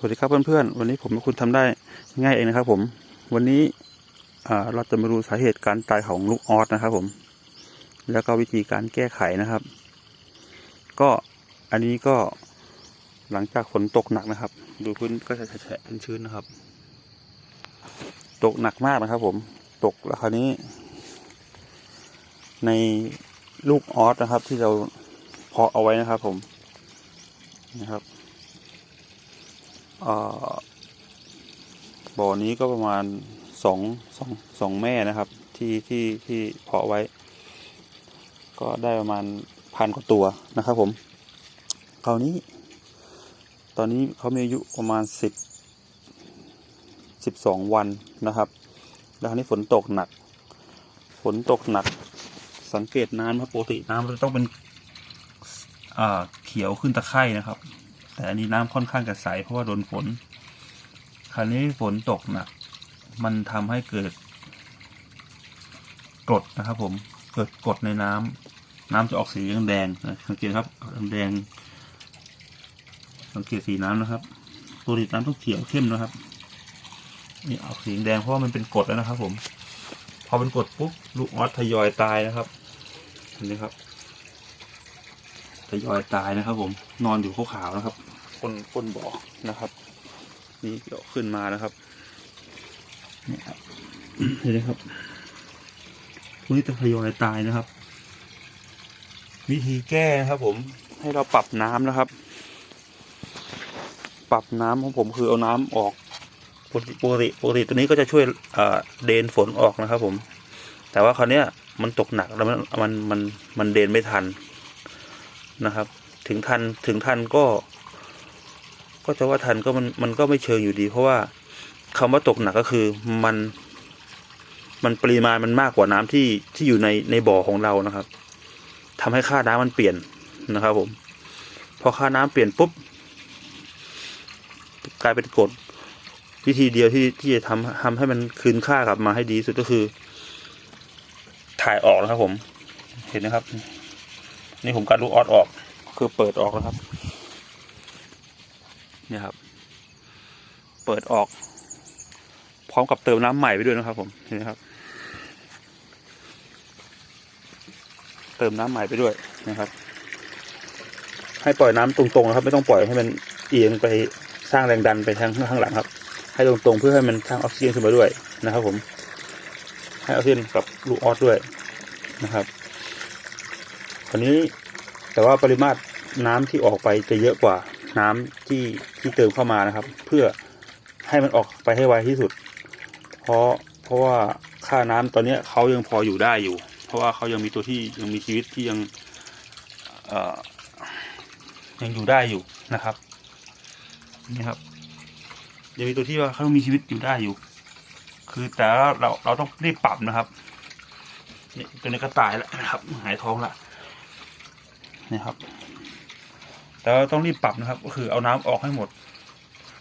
สวัสดีครับเพื่อนๆ วันนี้ผมกับคุณทำได้ง่ายเองนะครับ ผม วันนี้เราจะมาดูสาเหตุการตายของลูกออสนะครับ ผม แล้วก็วิธีการแก้ไขนะครับ ก็อันนี้ก็หลังจากฝนตกหนักนะครับ ดูพื้นก็จะแฉะชื้นนะครับ ตกหนักมากนะครับ ผม ตกแล้วคราวนี้ ในลูกออสนะครับ ที่เราเพาะเอาไว้นะครับ ผมนะครับ บ่อนี้ก็ประมาณสองสองสองแม่นะครับ ที่ที่ที่เพาะไว้ ก็ได้ประมาณพันกว่าตัวนะครับ ผมคราวนี้ ตอนนี้เขามีอายุประมาณสิบสิบสองวันนะครับ แล้วคราวนี้ฝนตกหนัก ฝนตกหนัก สังเกตน้ำครับปกติน้ำจะต้องเป็นเขียวขึ้นตะไคร่นะครับ แต่อันนี้น้ำค่อนข้างจะใสเพราะว่าโดนฝน คราวนี้ฝนตกหนักมันทำให้เกิดกรดนะครับ ผมเกิดกรดในน้ำน้ำจะออกสีแดงนะสังเกตครับแดง สังเกตสีน้ำนะครับ ตัวติน้ำต้องเขียวเข้มนะครับนี่ออกสีแดงเพราะว่ามันเป็นกรดแล้วนะครับ ผม พอเป็นกรดปุ๊บลูกออสทยอยตายนะครับเห็นไหมครับ ทยอยตายนะครับ ผมนอนอยู่ขาวๆนะครับก้นก้นบ่อนะครับ นี่เดี๋ยวขึ้นมานะครับนี่ครับเห็นไหมครับพวกนี้จะทยอยตายนะครับ วิธีแก้นะครับผมให้เราปรับน้ำนะครับ ปรับน้ำของผมคือเอาน้ำออกปกติปกติปกติตัวนี้ก็จะช่วยเอ่อเดนฝนออกนะครับ ผม แต่ว่าคราวเนี้ยมันตกหนักแล้วมันมันมันมันเดนไม่ทัน นะครับ ถึงทันถึงทันก็ ก็จะว่าทันก็มันมันก็ไม่เชิงอยู่ดี เพราะว่าคำว่าตกหนักก็คือมัน มันปริมาณมันมากกว่าน้ำที่ที่อยู่ในในบ่อของเรานะครับทำให้ค่าน้ำมันเปลี่ยนนะครับ ผม พอค่าน้ำเปลี่ยนปุ๊บกลายเป็นกรดวิธีเดียวที่ที่จะทำทำให้มันคืนค่ากลับมาให้ดีสุดก็คือ ถ่ายออกนะครับผม เห็นนะครับ นี่ผมกัดลูกออสออก คือเปิดออกแล้วครับ เนี่ยครับ เปิดออก พร้อมกับเติมน้ำใหม่ไปด้วยนะครับ ผมเห็นไหมครับ เติมน้ำใหม่ไปด้วยนะครับ ให้ปล่อยน้ำตรงๆนะครับ ไม่ต้องปล่อยให้มันเอียงไปสร้างแรงดันไปทางข้างหลังครับ ให้ตรงๆเพื่อให้มันสร้างออกซิเจนขึ้นมาด้วยนะครับ ผม ให้ออกซิเจนกับลูกออสด้วยนะครับ คราวนี้แต่ว่าปริมาตรน้ำที่ออกไปจะเยอะกว่าน้ำที่ที่เติมเข้ามานะครับ เพื่อให้มันออกไปให้ไวที่สุด เพราะเพราะว่าค่าน้ำตอนเนี้ยเขายังพออยู่ได้อยู่ เพราะว่าเขายังมีตัวที่ยังมีชีวิตที่ยังยังอยู่ได้อยู่นะครับนี่ครับยังมีตัวที่ว่าเขามีชีวิตอยู่ได้อยู่ คือแต่เราเราเราต้องรีบปรับนะครับนี่ตัวนี้ก็ตายแล้วนะครับ หายท้องละ นี่ครับ แต่เราต้องรีบปรับนะครับ ก็คือเอาน้ำออกให้หมด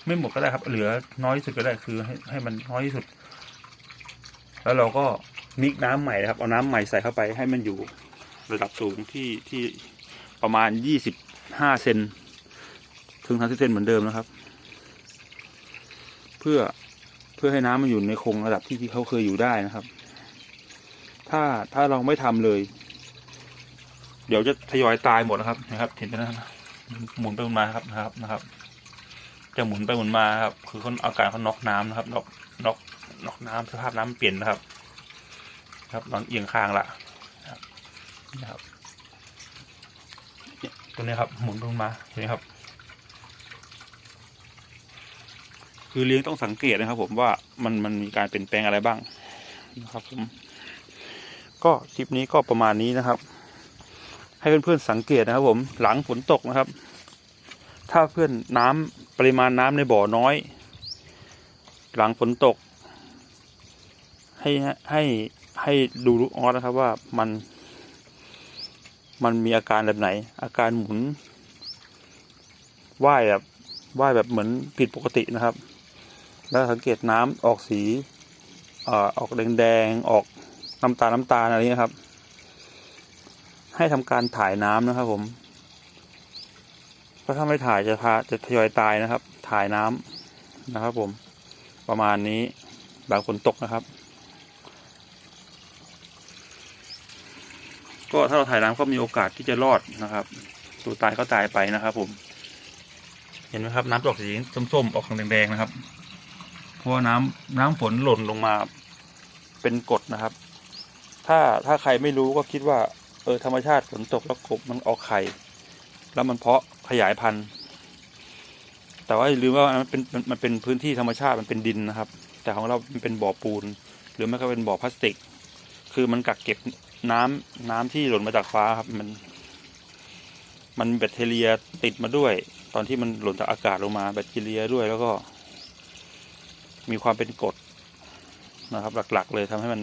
ไม่หมดก็ได้ครับ เหลือน้อยที่สุดก็ได้คือให้ให้มันน้อยที่สุด แล้วเราก็มิกน้ำใหม่นะครับ เอาน้ำใหม่ใส่เข้าไปให้มันอยู่ระดับสูงที่ที่ประมาณยี่สิบห้าเซนถึงสามสิบเซนเหมือนเดิมนะครับ เพื่อเพื่อให้น้ำมันอยู่ในคงระดับที่ที่เขาเคยอยู่ได้นะครับ ถ้าถ้าเราไม่ทำเลย เดี๋ยวจะทยอยตายหมดนะครับนะครับเห็นไหมนะหมุนไปหมุนมาครับนะครับนะครับ จะหมุนไปหมุนมาครับ คือเขาอาการเขาน็อกน้ำนะครับน็อกน็อกน็อกน้ำสภาพน้ำเปลี่ยนนะครับ ครับนอนเอียงข้างละนะครับตัวนี้ครับ หมุนไปหมุนมาเห็นไหมครับ คือเลี้ยงต้องสังเกตนะครับ ผมว่ามันมันมีการเปลี่ยนแปลงอะไรบ้างนะครับผมก็คลิปนี้ก็ประมาณนี้นะครับ ให้เพื่อนๆสังเกตนะครับ ผมหลังฝนตกนะครับ ถ้าเพื่อนน้ำปริมาณน้ำในบ่อน้อย หลังฝนตก ให้ให้ให้ดูลูกออสนะครับว่ามันมันมีอาการแบบไหน อาการหมุนว่ายแบบว่ายแบบเหมือนผิดปกตินะครับ แล้วสังเกตน้ำออกสีออกแดงๆออกน้ำตาลน้ำตาลอะไรเงี้ครับ ให้ทำการถ่ายน้ำนะครับ ผมถก็ถ้าไม่ถ่ายจะพาจะทยอยตายนะครับ ถ่ายน้ำนะครับ ผม ประมาณนี้บางฝนตกนะครับ ก็ถ้าเราถ่ายน้ำก็มีโอกาสที่จะรอดนะครับ ตัวตายก็ตายไปนะครับ ผม เห็นไหมครับ น้ำจะออกสีส้มๆออกแดงๆนะครับเพราะว่าน้ำน้ำฝนหล่นลงมาเป็นกรดนะครับ ถ้าถ้าใครไม่รู้ก็คิดว่า เออธรรมชาติฝนตกแล้วกบมันออกไข่ แล้วมันเพาะขยายพันธุ์ แต่ว่าอย่าลืมว่ามันเป็นมันเป็นพื้นที่ธรรมชาติมันเป็นดินนะครับ แต่ของเรา มันเป็นบ่อปูน หรือไม่ก็เป็นบ่อพลาสติก คือมันกักเก็บน้ำน้ำที่หล่นมาจากฟ้าครับมัน มันแบคทีเรียติดมาด้วย ตอนที่มันหล่นจากอากาศลงมา แบคทีเรียด้วยแล้วก็ มีความเป็นกรดนะครับ หลัก ๆ เลยทำให้มัน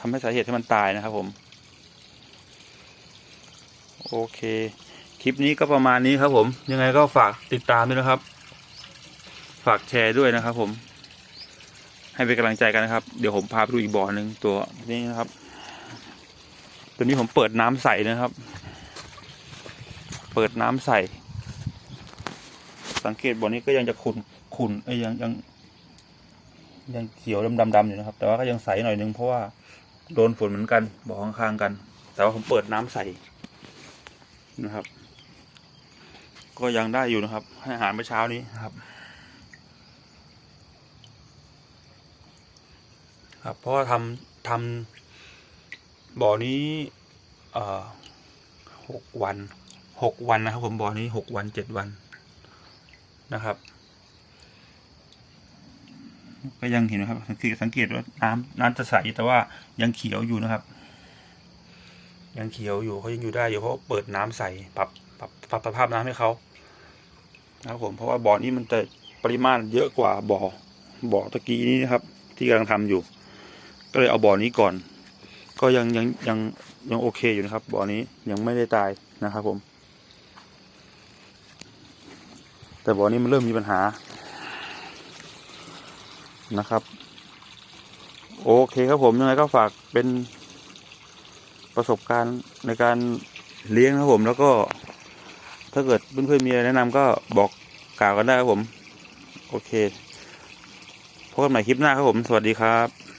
ทำให้สาเหตุให้มันตายนะครับ ผม โอเค คลิปนี้ก็ประมาณนี้ครับผม ยังไงก็ฝากติดตามด้วยนะครับ ฝากแชร์ด้วยนะครับ ผม ให้เป็นกำลังใจกันนะครับ เดี๋ยวผมพาไปดูอีกบ่อหนึ่งตัวนี้นะครับ ตัวนี้ผมเปิดน้ำใสนะครับ เปิดน้ำใสสังเกตบ่อนี้ก็ยังจะขุ่นขุ่นเอ้ยยังยังยังเขียวดำๆๆอยู่นะครับ แต่ว่าก็ยังใสหน่อยนึงเพราะว่าโดนฝนเหมือนกันบ่อข้างๆกัน แต่ว่าผมเปิดน้ำใส นะครับ ก็ยังได้อยู่นะครับ ให้อาหารเมื่อเช้านี้ครับ ครับ เพราะว่าทำทำบ่อนี้เอ่อหกวันหกวันนะครับ ผมบ่อนี้หกวันเจ็ดวันนะครับก็ยังเห็นนะครับสังเกตสังเกตว่าน้ำน้ำจะใสแต่ว่ายังเขียวอยู่นะครับ ยังเขียวอยู่เขายังอยู่ได้อยู่เพราะเปิดน้ำใส่ปรับปรับปรับสภาพน้ำให้เขานะครับผมเพราะว่าบ่อนี้มันจะปริมาณเยอะกว่าบ่อบ่อตะกี้นี้นะครับ ที่กำลังทำอยู่ ก็เลยเอาบ่อนี้ก่อน ก็ยังยังยังยังโอเคอยู่นะครับ บ่อนี้ยังไม่ได้ตายนะครับผม แต่บ่อนี้มันเริ่มมีปัญหานะครับ โอเคครับผมยังไงก็ฝากเป็น ประสบการณ์ในการเลี้ยงนะครับผมแล้วก็ ถ้าเกิดเพื่อนๆมีอะไรแนะนำก็บอกกล่าวกันได้ครับผม โอเคพบกันใหม่คลิปหน้าครับผม สวัสดีครับ